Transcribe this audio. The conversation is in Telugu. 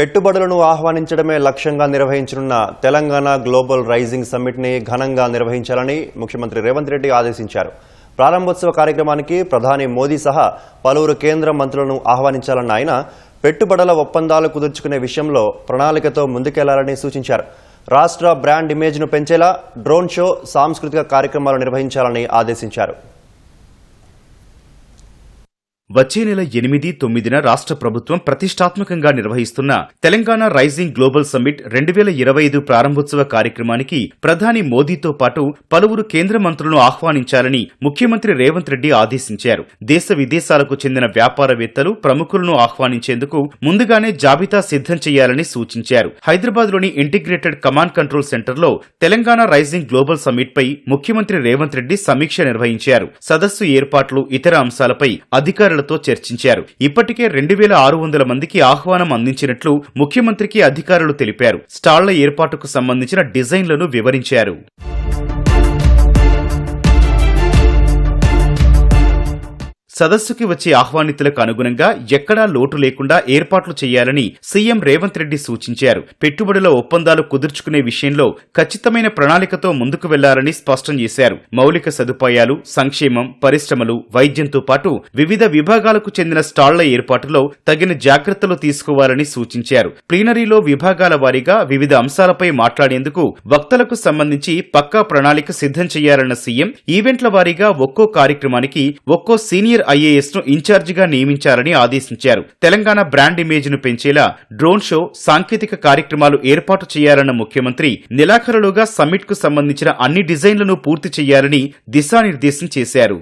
పెట్టుబడులను ఆహ్వానించడమే లక్ష్యంగా నిర్వహించనున్న తెలంగాణ గ్లోబల్ రైజింగ్ సమ్మిట్ని ఘనంగా నిర్వహించాలని ముఖ్యమంత్రి రేవంత్ రెడ్డి ఆదేశించారు. ప్రారంభోత్సవ కార్యక్రమానికి ప్రధాని మోదీ సహా పలువురు కేంద్ర మంత్రులను ఆహ్వానించాలన్న ఆయన పెట్టుబడుల ఒప్పందాలు కుదుర్చుకునే విషయంలో ప్రణాళికతో ముందుకెళ్ళాలని సూచించారు. రాష్ట్ర బ్రాండ్ ఇమేజ్ను పెంచేలా డ్రోన్ షో సాంస్కృతిక కార్యక్రమాలు నిర్వహించాలని ఆదేశించారు. వచ్చే నెల ఎనిమిది తొమ్మిదిన రాష్ట్ర ప్రభుత్వం ప్రతిష్టాత్మకంగా నిర్వహిస్తున్న తెలంగాణ రైజింగ్ గ్లోబల్ సమ్మిట్ రెండు వేల ఇరవై ఐదు ప్రారంభోత్సవ కార్యక్రమానికి ప్రధాని మోదీతో పాటు పలువురు కేంద్ర మంత్రులను ఆహ్వానించాలని ముఖ్యమంత్రి రేవంత్ రెడ్డి ఆదేశించారు. దేశ విదేశాలకు చెందిన వ్యాపారవేత్తలు ప్రముఖులను ఆహ్వానించేందుకు ముందుగానే జాబితా సిద్ధం చేయాలని సూచించారు. హైదరాబాద్లోని ఇంటిగ్రేటెడ్ కమాండ్ కంట్రోల్ సెంటర్లో తెలంగాణ రైజింగ్ గ్లోబల్ సమ్మిట్పై ముఖ్యమంత్రి రేవంత్ రెడ్డి సమీక్ష నిర్వహించారు. సదస్సు ఏర్పాట్లు ఇతర అంశాలపై అధికారులు అధికారులతో చర్చించారు. ఇప్పటికే రెండు వేల ఆరు వందల మందికి ఆహ్వానం అందించినట్లు ముఖ్యమంత్రికి అధికారులు తెలిపారు. స్టాళ్ళ ఏర్పాటుకు సంబంధించిన డిజైన్లను వివరించారు. సదస్సుకి వచ్చే ఆహ్వానితులకు అనుగుణంగా ఎక్కడా లోటు లేకుండా ఏర్పాట్లు చేయాలని సీఎం రేవంత్ రెడ్డి సూచించారు. పెట్టుబడుల ఒప్పందాలు కుదుర్చుకునే విషయంలో ఖచ్చితమైన ప్రణాళికతో ముందుకు వెళ్ళాలని స్పష్టం చేశారు. మౌలిక సదుపాయాలు సంక్షేమం పరిశ్రమలు వైద్యంతో పాటు వివిధ విభాగాలకు చెందిన స్టాళ్ళ ఏర్పాటులో తగిన జాగ్రత్తలు తీసుకోవాలని సూచించారు. ప్లీనరీలో విభాగాల వారీగా వివిధ అంశాలపై మాట్లాడేందుకు వక్తలకు సంబంధించి పక్కా ప్రణాళిక సిద్ధం చేయాలన్న సీఎం ఈవెంట్ల వారీగా ఒక్కో కార్యక్రమానికి ఒక్కో సీనియర్ ఐఏఎస్ను ఇన్ఛార్జిగా నియమించాలని ఆదేశించారు. తెలంగాణ బ్రాండ్ ఇమేజ్ను పెంచేలా డ్రోన్ షో సాంకేతిక కార్యక్రమాలు ఏర్పాటు చేయాలన్న ముఖ్యమంత్రి నెలాఖరులోగా సమ్మిట్కు సంబంధించిన అన్ని డిజైన్లను పూర్తి చేయాలని దిశానిర్దేశం చేశారు.